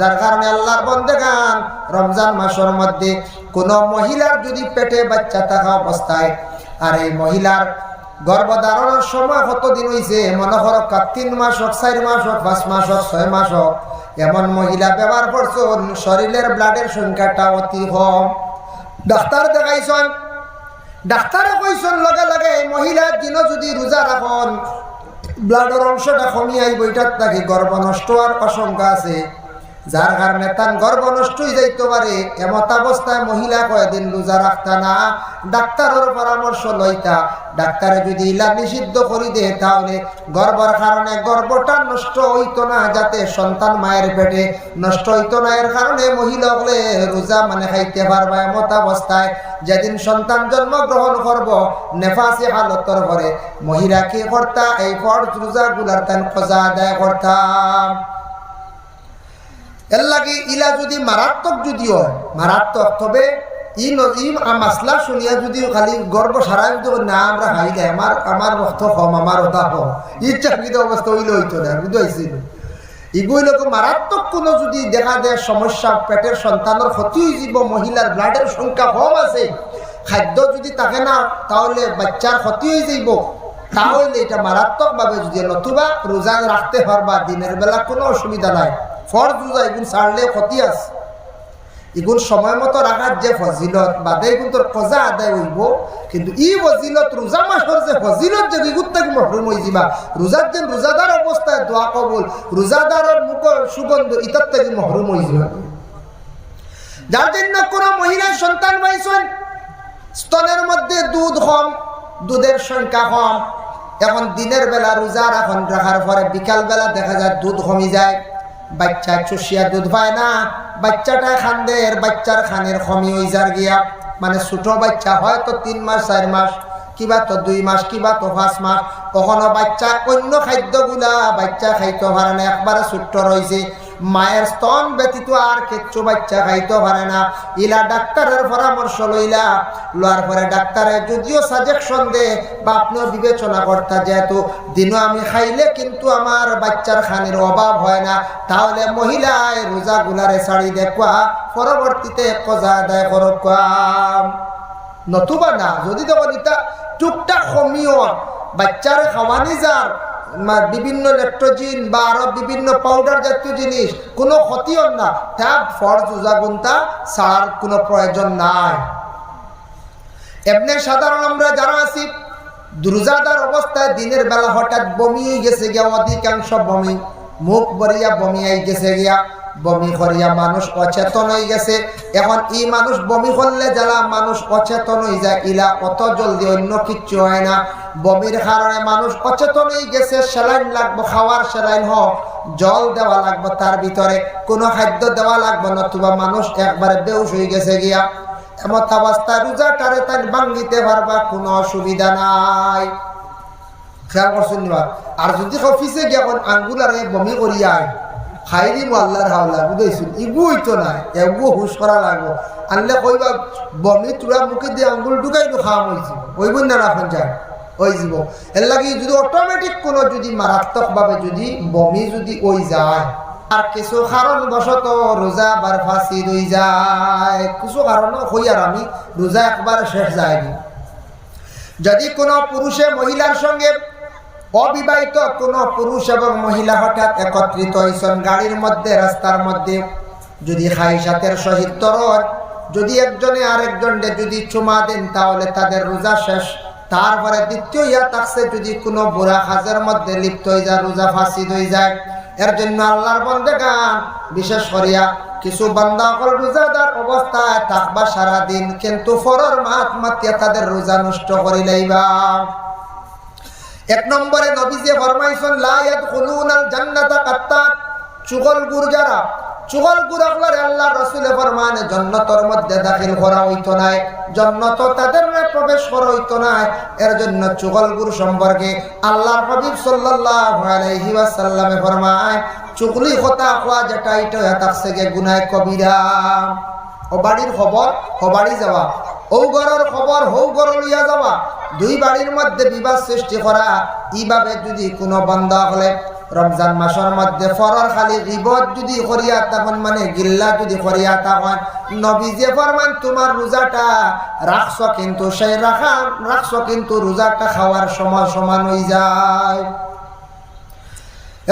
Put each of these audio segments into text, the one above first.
যার কারণে আল্লাহর বন্দেগান রমজান মাসের মধ্যে কোনো মহিলার যদি পেটে বাচ্চা থাকা অবস্থায় আর এই মহিলার গর্ভধারণের সময় কতদিন হয়েছে মনে করো তিন মাস হোক, চার মাস হোক, পাঁচ মাস হোক, ছয় মাস হোক, এমন মহিলা ব্যবহার করছেন, শরীরের ব্লাডের সংখ্যাটা অতি কম। ডাক্তার দেখাইছেন, ডাক্তারে কইছেন লগে লগে এই মহিলার দিন যদি রোজা রাখন ব্লাডের অংশটা কমিয়াই বইটার থাকি গর্ভ নষ্ট হওয়ার আশঙ্কা আছে। যার কারণে তার গর্ভ নষ্ট হয়ে যাইতে পারে। এমত অবস্থায় মহিলা কয়েকদিন রোজা রাখতা না, ডাক্তারের পরামর্শ লইতা। ডাক্তারে যদি ইলা নিষিদ্ধ করি দে, তাহলে গর্ভর কারণে গর্ভটা নষ্ট হইতো না, যাতে সন্তান মায়ের পেটে নষ্ট হইতো না। এর কারণে মহিলা হলে রোজা মানে খাইতে পারবা এমত অবস্থায় যেদিন সন্তান জন্মগ্রহণ করব, নেফাসি হালতর করে মহিলা কি করতা? এই ফর্জ রোজা গুলার তান খোঁজা আদায় করতাম। এর লাগে ইলা যদি মারাত্মক যদি হয়, মারাত্মক, তবে ই নদী মাসলা শুনিয়া যদি খালি গর্ব সারা যদি না, আমরা খাই দেয় আমার আমার রক্ত কম আমার ওটা কম। ইচ্ছা কিন্তু অবস্থা হইলে হইতো না বুঝতে পারছি ইগুই লোক মারাত্মক কোনো যদি দেখা দেয় সমস্যা পেটের সন্তানের ক্ষতি যাব মহিলার ব্লাডের সংখ্যা কম আছে, খাদ্য যদি থাকে না, তাহলে বাচ্চার ক্ষতি হয়ে যাইব তাহলে এটা মারাত্মকভাবে যদি নতুবা রোজা রাখতে পারবা দিনের বেলা কোনো অসুবিধা নাই। ফরজ রোজা এগুলো ছাড়লে ক্ষতি আছে। এগুলো সময় মতো রাখার যে ফজিলত বাদে এগুলো তোর কজা আদায় হইব। কিন্তু ই ফজিলত, রোজা মাসের যে ফজিলত যে থেকে মহরুম হয়ে যাবা, রোজার দিন রোজাদার অবস্থায় দোয়া কবুল, রোজাদারের মুখ, সুগন্ধ ইতার থেকে মহরুম হয়ে যাবা। যার জন্য কোনো মহিলার সন্তান পাইছেন, স্তনের মধ্যে দুধ কম, দুধের সংখ্যা কম। এখন দিনের বেলা রোজা রাখন, রাখার পরে বিকাল বেলা দেখা যায় দুধ কমি যায়। বাচ্চা চুষিয়া দুধ পায় না, বাচ্চাটা খান্দের, বাচ্চার খানের কমি হয়ে যার গিয়া। মানে ছোট বাচ্চা হয়তো তিন মাস, চার মাস, কিবা তো দুই মাস, কিবা তো পাঁচ মাস। কখনো বাচ্চা অন্য খাদ্যগুলা, বাচ্চা খাইতে পারে না, একবারে ছোট্ট রয়েছে মায়ের স্তন ব্যতীত আর কিচ্ছু বাচ্চা খাইতে পারে না। ইলা ডাক্তারের পরামর্শ লইলা, লওয়ার পরে ডাক্তারে যদিও সাজেকশন দে বা আপনিও বিবেচনা করতা যেহেতু দিনও আমি খাইলে কিন্তু আমার বাচ্চার খানের অভাব হয় না। তাহলে মহিলায় রোজা গুলারে শাড়ি দেখুয়া পরবর্তীতে কজা আদায় করক নতুবা না, যদি তখন ইটা টুকটাক কমিও, বাচ্চার খাওয়ানি যার বিভিন্ন লেট্রোজিন বা আরও বিভিন্ন পাউডার জাতীয় জিনিস, কোনো ক্ষতিও না। তা ফরজ উজাগুনটা সার, কোনো প্রয়োজন নাই। এমনি সাধারণ আমরা যারা আছি, দুর্জাদার অবস্থায় দিনের বেলা হঠাৎ বমি গেছে গিয়া, অধিকাংশ বমি, মুখ বরিয়া বমি আই গেছে গিয়া। বমি করিয়া মানুষ অচেতন হয়ে গেছে। এখন এই মানুষ বমি করলে যারা মানুষ অচেতন হয়ে যায় ইলা অত জলদি অন্য কিচ্ছু হয় না। বমির কারণে মানুষ অচেতন হয়ে গেছে স্যালাইন লাগবো, খাওয়ার স্যালাইন হোক, জল দেওয়া লাগবে তার ভিতরে, কোনো খাদ্য দেওয়া লাগবে নতুবা মানুষ একবারে বেউস হয়ে গেছে গিয়া। এমত অবস্থায় রোজাটারে তার ভাঙ্গিতে পারবা, কোনো অসুবিধা নাই। খেয়াল করছেন আর যদি অফিসে গিয়ে আঙ্গুলারে বমি করিয়ায় খাইরি আল্লাহর হাওলা বুঝাইছিল ইগু হইতো না এগু হুশ করা লাগবো। আনলে কইবা, বমি তুরা মুখে দিয়ে আঙ্গুল ঢুকাই তো খাওয়া হয়েছিল ওইব না রাখেন যায় ওই যাব। এর লাগে যদি অটোমেটিক কোনো যদি মারাত্মকভাবে যদি বমি যদি ওই যায়, আর কিছু কারণ বশত রোজা বার ফাঁসি রই যায়। কিছু কারণ হই আর আমি, রোজা একবার শেষ যায়নি। যদি কোনো পুরুষে মহিলার সঙ্গে অবিবাহিত কোনো পুরুষ এবং মহিলা হঠাৎ একত্রিত হয়েছেন গাড়ির মধ্যে, রাস্তার মধ্যে। যদি খাইসাতের সহিত তরর যদি একজনে আরেকজনকে যদি চুমা দেন, তাহলে তাদের রোজা শেষ। তারপরে দ্বিতীয় ইয়া থাকছে যদি কোনো বুড়া কাজের মধ্যে লিপ্ত হয়ে যায়, রোজা ফাঁসি হয়ে যায়। এর জন্য আল্লাহর বন্ধে গান বিশেষ করিয়া কিছু বান্দা অকল রোজাদার অবস্থায় থাকবা সারাদিন, কিন্তু ফরর মাত মাতিয়া তাদের রোজা নষ্ট করি লাইবা এক নম্বরে নবীজে ফরমাইছেন, লা ইয়াদখুলুনাল জান্নাতা কাত্তাত। চুগল গুর যারা, চুগল গুর আপনার আল্লাহ রসুলে ফরমানে জন্নতর মধ্যে দাখিল করা হইতো নাই জন্নত তাদের প্রবেশ করা হইতো নাই। এর জন্য চুগল গুর সম্পর্কে আল্লাহর হাবিব সাল্লাল্লাহু আলাইহি ওয়াসাল্লামে ফরমায়, চুগলি কথা কোয়া যেটা এটা থাকছে গে গুনাহ কবিরা। ও বাড়ির খবর, ও যাওয়া, ও ঘরের খবর হৌ ঘর লইয়া যাওয়া দুই বাড়ির মধ্যে বিবাদ সৃষ্টি করা, এইভাবে যদি কোনো বন্ধ হলে রমজান মাসের মধ্যে ফরর খালি রিবত যদি করিয়া তখন মানে গিল্লা যদি করিয়া তখন নবী যে ফরমান, তোমার রোজাটা রাখছ কিন্তু, সেই রাখা, রাখছ কিন্তু রোজাটা খাওয়ার সময় সমান হয়ে যায়।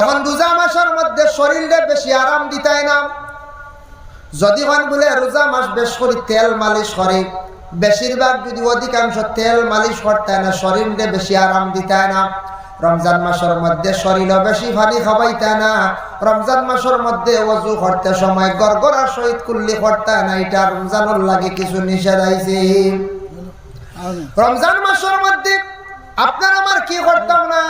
এখন রোজা মাসের মধ্যে শরীরে বেশি আরাম দিতাই না। যদি বলে রোজা মাস বেশ করি তেল মালিশ করে বেশিরভাগ যদি অধিকাংশ তেল মালিশ করতে না শরীরে বেশি আরাম দিতে না, রমজান মাসের মধ্যে শরীরও বেশি পানি খাবাইতে না, রমজান মাসের মধ্যে অজু করতে সময় গড়গড়ার সহিত কুল্লি করতে না, এটা রমজানের লাগে কিছু নিষেধ আইছে। রমজান মাসের মধ্যে আপনার আমার কি করতাম না?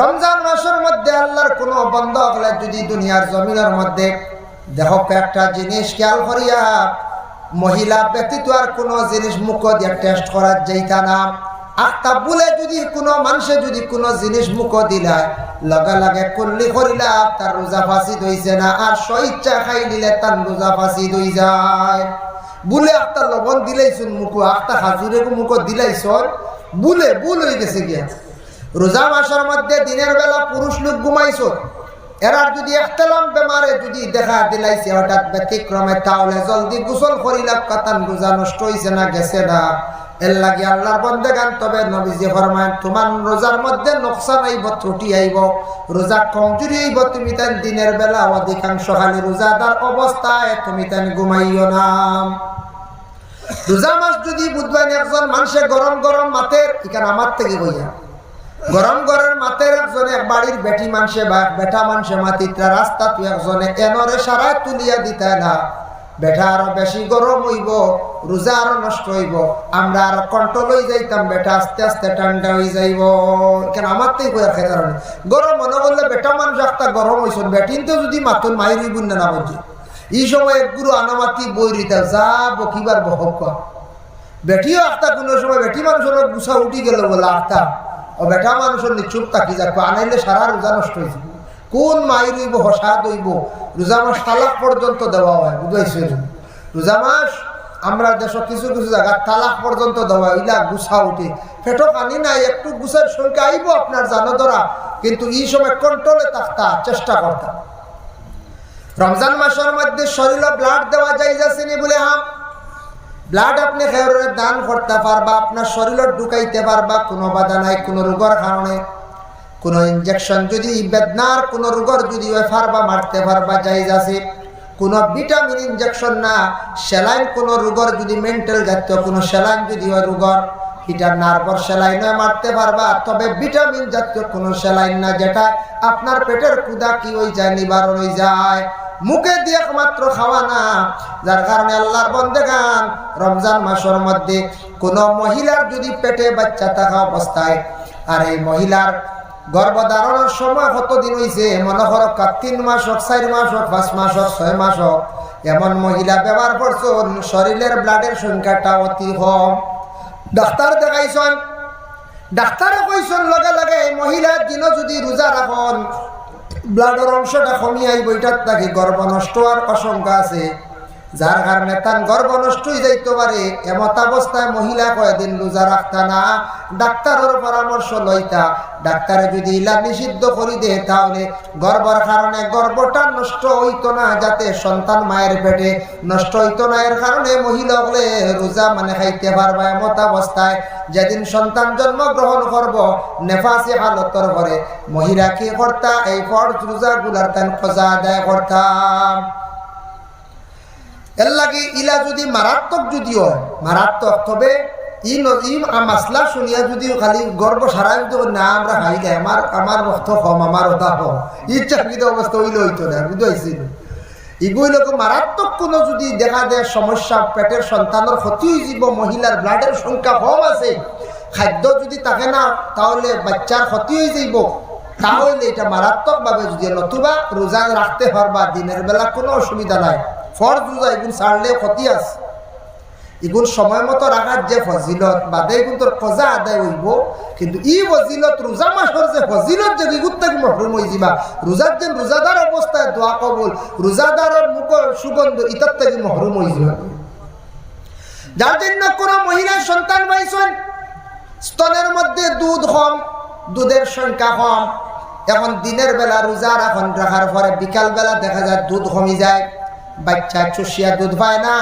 রমজান মাসের মধ্যে আল্লাহর কোনো বন্ধ হলে যদি দুনিয়ার জমিনের মধ্যে দেহ একটা জিনিস খেয়াল করিয়া মহিলা ব্যতীত আর কোনো জিনিস মুখ দিয়ে টেস্ট করার যাইতা না। আত্মা বলে যদি কোনো মানুষে যদি কোনো জিনিস মুখ দিলায় লগে লগে করলি করিলা, তার রোজা ফাঁসি দইছে না, আর স্বইচ্ছা খাই নিলে তার রোজা ফাঁসি দই যায়। বুলে আত্মা লবণ দিলাইছুন মুখ আত্মা হাজুরে মুখ দিলাইছন, বুলে বুল হয়ে গেছে গিয়া। রোজা মাসের মধ্যে দিনের বেলা পুরুষ লোক ঘুমাইছো এরার যদি একতলাম বেমারে যদি দেখা দিলাইছে, হঠাৎ ব্যতিক্রমে তাহলে জলদি গোসল করিলাম, কাতান রোজা নষ্ট হইছে না, গেছে না। এর লাগে আল্লাহর বন্দে গান তবে নবীজি ফরমান তোমার রোজার মধ্যে নকশান আইব ত্রুটি আইব রোজা কমজুরি আইব তুমি তাই দিনের বেলা অধিকাংশ খালি রোজাদার অবস্থায়, তুমি তাই ঘুমাইও না। রোজা মাস যদি বুধবার একজন মানুষে গরম গরম মাতের, এখানে আমার থেকে বইয়া গরম গরম মাতের একজনে বাড়ির বেটি মানসে বা বেটা মানসে মাতিত্রা রাস্তা তুই একজনে এনরে সারায় তুলিয়া দিতে না। বেটা আরও বেশি গরম হইব, রোজা আরও নষ্ট হইব, আমরা আরও কন্ট্রোল হয়ে যাইতাম, বেটা আস্তে আস্তে ঠান্ডা হয়ে যাইব। কেন আমার তো কারণে। গরম মনে করলে বেটা মানুষ একটা গরম হয়েছেন বেটিন তো যদি মাতুন মাই রইব না বলছি এই সময় এক গুরু আনামাতি বই রিতা, যা বকিবার বহক বেটিও আস্তা কোনো সময় বেটি মানুষের গুছা উঠি গেল বলে আখতা ও বেটা মানুষের নিচুপ তাকি যাক আনাইলে সারা রোজা নষ্ট হয়েছে কোন মাই রইব, হসা দইব, রোজা মাস তালাক পর্যন্ত দেওয়া হয়, বুঝাইছে রোজা মাস আমরা দেশ কিছু কিছু জায়গা তালাক পর্যন্ত দেওয়া ইলা গুছা উঠে। ফেটো পানি নাই, একটু গুছের সংখ্যা আইব আপনার জানো ধরা কিন্তু এই সময় কন্ট্রোলে থাকতা, চেষ্টা করতাম রমজান মাসের মধ্যে শরীরে ব্লাড দেওয়া যায় যাচ্ছেনি বলে হাম। ব্লাড আপনি খেয়ারের দান করতে পারবা, আপনার শরীরে ঢুকাইতে পারবা, কোনো বাধা নাই, কোনো রোগের কারণে। কোনো ইনজেকশন যদি বেদনার, কোনো রোগের যদি ওই পারবা মারতে পারবা যাই আছে। কোনো ভিটামিন ইনজেকশন না, সেলাইন কোনো রোগের যদি মেন্টাল জাতীয়, কোনো সেলাইন যদি ওই রোগর, এটা নার্ভর সেলাইনে মারতে পারবা, তবে ভিটামিন জাতীয় কোনো সেলাইন না, যেটা আপনার পেটের কুদা কি ওই যায়, নিবারণ হয়ে যায়। মুখে দিয়ে একমাত্র খাওয়া না, যার কারণে আল্লাহর বন্দে গান রমজান মাসের মধ্যে কোনো মহিলার যদি পেটে বাচ্চা থাকা অবস্থায়, আর এই মহিলার গর্ভধারণের সময় কতদিন হয়েছে মনে করো তিন মাস হোক, চার মাস হোক, পাঁচ মাস হোক, ছয় মাস হোক, এমন মহিলা ব্যবহার করছেন, শরীরের ব্লাডের সংখ্যাটা অতি কম। ডাক্তার দেখাইছেন। ডাক্তারে কইছেন, লগে লগে মহিলার দিনও যদি রোজা রাখন ব্লাডের অংশটা কমিয়ে আইব এটার তাকে গর্ভ নষ্ট হওয়ার আশঙ্কা আছে। যার কারণে তার গর্ভ নষ্ট হয়ে যাইতে পারে। এমত অবস্থায় মহিলা কয়েকদিন রোজা রাখতা না, ডাক্তারের পরামর্শ লইতা। ডাক্তারে যদি ইলা নিষিদ্ধ করি দে তাহলে গর্ভর কারণে গর্ভটা নষ্ট হইতো না, যাতে সন্তান মায়ের পেটে নষ্ট হইতো না। এর কারণে মহিলা হলে রোজা মানে খাইতে পারবা এমত অবস্থায়। যেদিন সন্তান জন্মগ্রহণ করব, নেফাসি হালতর করে মহিলা কি করতা? এই ফর্জ রোজা গুলার তান খোঁজা আদায় করতাম। এর লাগে ইলা যদি মারাত্মক যদি হয়, মারাত্মক, তবে ই ই মাসলা শুনিয়া যদি খালি গর্ব সারা যদি না, আমরা খাইলে আমার আমার রক্ত কম আমার ওটা কম। কিন্তু অবস্থা হইলে হইতো না বুঝতে পারছি এগুলো মারাত্মক কোনো যদি দেখা দেয় সমস্যা পেটের সন্তানের ক্ষতি যাব মহিলার ব্লাডের সংখ্যা কম আছে, খাদ্য যদি থাকে না, তাহলে বাচ্চার ক্ষতি হয়ে যাইব তাহলে এটা মারাত্মকভাবে যদি নতুবা রোজা রাখতে পারবা দিনের বেলা কোনো অসুবিধা নাই। ফরজ রোজা এগুলো ছাড়লে ক্ষতি আছে। এগুলো সময় মতো রাখার যে ফজিলত বাদে এগুলো তোর কজা আদায় হইব, কিন্তু ই ফজিলত রোজা মাসের যে ফজিলত যে এগুলো থেকে মহরুম হয়ে যাবা রোজার যে রোজাদার অবস্থায় দোয়া কবল রোজাদারের মুখর সুগন্ধ ইতার থেকে মহরুম হয়ে যাবা যার জন্য কোনো মহিলার সন্তান পাইছেন, স্তনের মধ্যে দুধ কম, দুধের সংখ্যা কম। এখন দিনের বেলা রোজা এখন রাখার পরে বিকাল বেলা দেখা যায় দুধ কমি যায়। বাচ্চা চুষিয়া দুধ পায় না।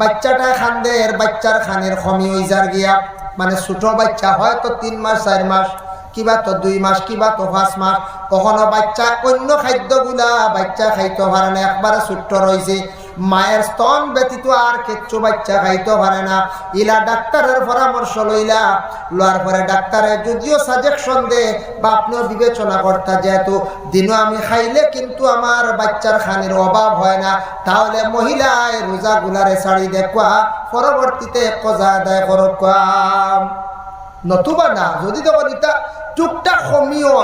বাচ্চাটা খান্দের, বাচ্চার খানের হয়ে যার গিয়া। মানে ছোট বাচ্চা হয়তো তিন মাস, চার মাস, কিবা তো দুই মাস, কিবা তো পাঁচ মাস। কখনো বাচ্চা অন্য খাদ্যগুলা, বাচ্চা খাইতে পারে না, একবারে ছোট্ট রয়েছে মায়ের স্তন ব্যতীত আর কিচ্ছু বাচ্চা খাইতে পারে না। ইলা ডাক্তারের পরামর্শ লইলা, লওয়ার পরে ডাক্তারে যদিও সাজেকশন দে বা আপনিও বিবেচনা করতা যেহেতু দিনও আমি খাইলে কিন্তু আমার বাচ্চার খানের অভাব হয় না। তাহলে মহিলায় রোজা গুলারে শাড়ি দেখুয়া পরবর্তীতে কজা আদায় করক নতুবা না, যদি তখন এটা টুকটাক কমিও,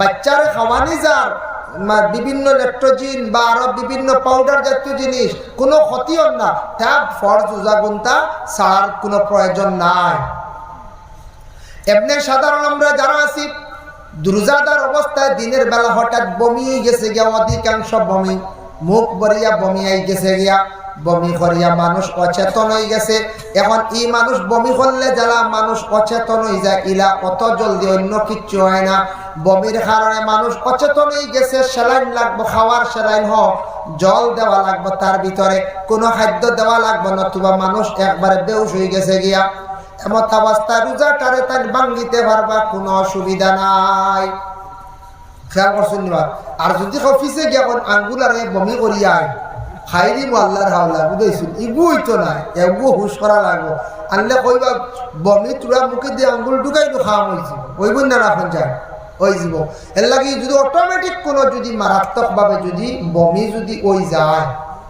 বাচ্চার খাওয়ানি যার বিভিন্ন লেট্রোজিন বা আরও বিভিন্ন পাউডার জাতীয় জিনিস, কোনো ক্ষতিও না। তা ফর্জ উজাগুনটা সার, কোনো প্রয়োজন নাই। এমনি সাধারণ আমরা যারা আছি দুর্জাদার অবস্থায় দিনের বেলা হঠাৎ বমি গেছে গিয়া, অধিকাংশ বমি, মুখ বরিয়া বমি গেছে গিয়া। বমি করিয়া মানুষ অচেতন হয়ে গেছে। এখন ই মানুষ বমি করলে যারা মানুষ অচেতন হয়ে যায়, ইলা অত জলদি অন্য কিচ্ছু হয় না। বমির কারণে মানুষ অচেতন হয়ে গেছে স্যালাইন লাগবে, খাওয়ার স্যালাইন হ, জল দেওয়া লাগবে তার ভিতরে, কোনো খাদ্য দেওয়া লাগবে নতুবা মানুষ একবারে বেউস হয়ে গেছে গিয়া। এমত অবস্থায় রোজাটারে তাই ভাঙ্গিতে পারবা, কোনো অসুবিধা নাই। খেয়াল করছেন আর যদি অফিসে গিয়ে আঙ্গুলারে বমি করিয়া খাইরি আল্লাহর হাওলা বুঝাইছিল ইবু হইতো না এবু হুশ করা লাগবো। আনলে কইবা, বমি তুরা মুখে দিয়ে আঙ্গুল ঢুকাই খাওয়া হয়েছে ওইব না রাখুন যায়, ওই যাব এর লাগে যদি অটোমেটিক কোনো যদি মারাত্মকভাবে যদি বমি যদি ওই যায়